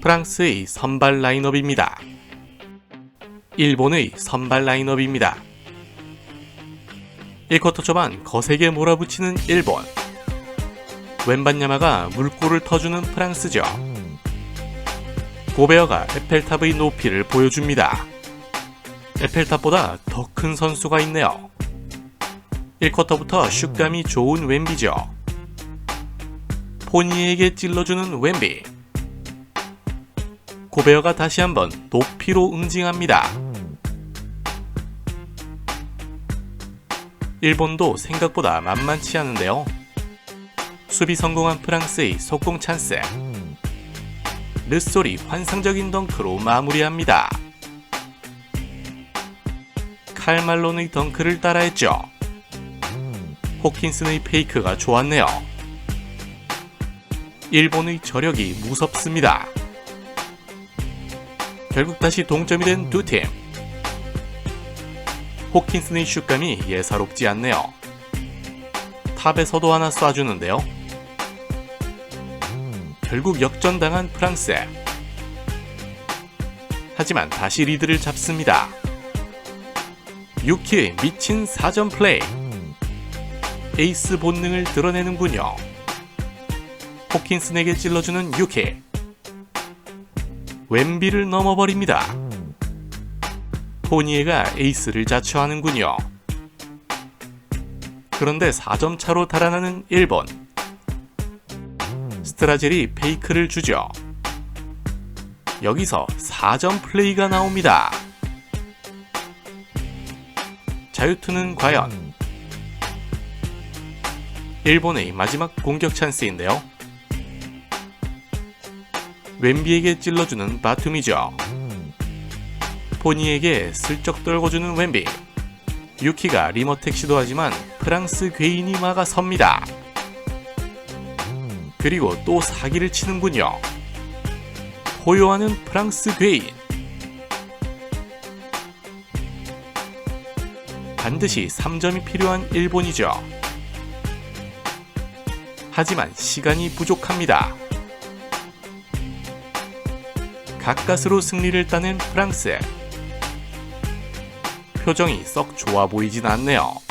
프랑스의 선발 라인업입니다. 일본의 선발 라인업입니다. 1쿼터 초반 거세게 몰아붙이는 일본. 왼반 야마가 물꼬를 터주는 프랑스죠. 고베어가 에펠탑의 높이를 보여줍니다. 에펠탑보다 더 큰 선수가 있네요. 1쿼터부터 슛감이 좋은 웬비죠. 포니에게 찔러주는 웬비. 고베어가 다시 한번 높이로 응징합니다. 일본도 생각보다 만만치 않은데요. 수비 성공한 프랑스의 속공 찬스. 르솔이 환상적인 덩크로 마무리합니다. 칼말론의 덩크를 따라했죠. 호킨슨의 페이크가 좋았네요. 일본의 저력이 무섭습니다. 결국 다시 동점이 된 두 팀. 호킨슨의 슛감이 예사롭지 않네요. 탑에서도 하나 쏴주는데요. 결국 역전당한 프랑스. 하지만 다시 리드를 잡습니다. 유키의 미친 4점 플레이. 에이스 본능을 드러내는군요. 호킨슨에게 찔러주는 유키. 웬비를 넘어버립니다. 포니에가 에이스를 자처하는군요. 그런데 4점 차로 달아나는 일본. 스트라젤이 페이크를 주죠. 여기서 4점 플레이가 나옵니다. 자유투는 과연 일본의 마지막 공격 찬스인데요. 웬비에게 찔러주는 바툼이죠. 포니에게 슬쩍 떨궈주는 웬비. 유키가 리머텍 시도하지만 프랑스 괴인이 막아섭니다. 그리고 또 사기를 치는군요. 포효하는 프랑스 괴인. 반드시 3점이 필요한 일본이죠. 하지만 시간이 부족합니다. 가까스로 승리를 따낸 프랑스. 표정이 썩 좋아 보이진 않네요.